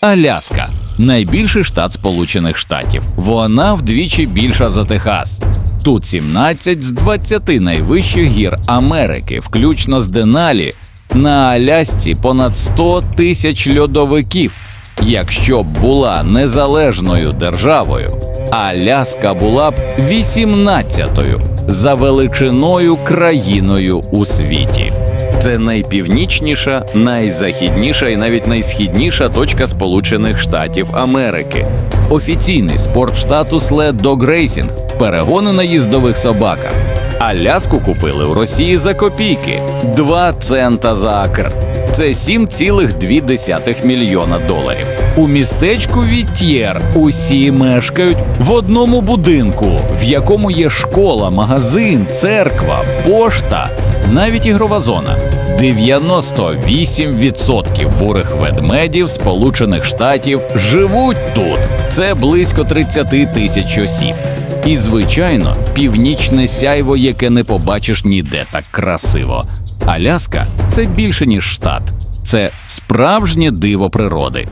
Аляска найбільший штат Сполучених Штатів. Вона вдвічі більша за Техас. Тут 17 з 20 найвищих гір Америки, включно з Деналі. На Алясці понад 100 тисяч льодовиків. Якщо б була незалежною державою, Аляска була б 18-ю за величиною країною у світі. Це найпівнічніша, найзахідніша і навіть найсхідніша точка Сполучених Штатів Америки. Офіційний спортштату Sled Dog Racing – перегони на їздових собаках. Аляску купили у Росії за копійки 2 цента за акр. Це 7,2 мільйона доларів. У містечку Вітєр усі мешкають в одному будинку, в якому є школа, магазин, церква, пошта, навіть ігрова зона. 98% бурих ведмедів Сполучених Штатів живуть тут. Це близько 30 тисяч осіб. І, звичайно, північне сяйво, яке не побачиш ніде так красиво. Аляска це більше ніж штат, це справжнє диво природи.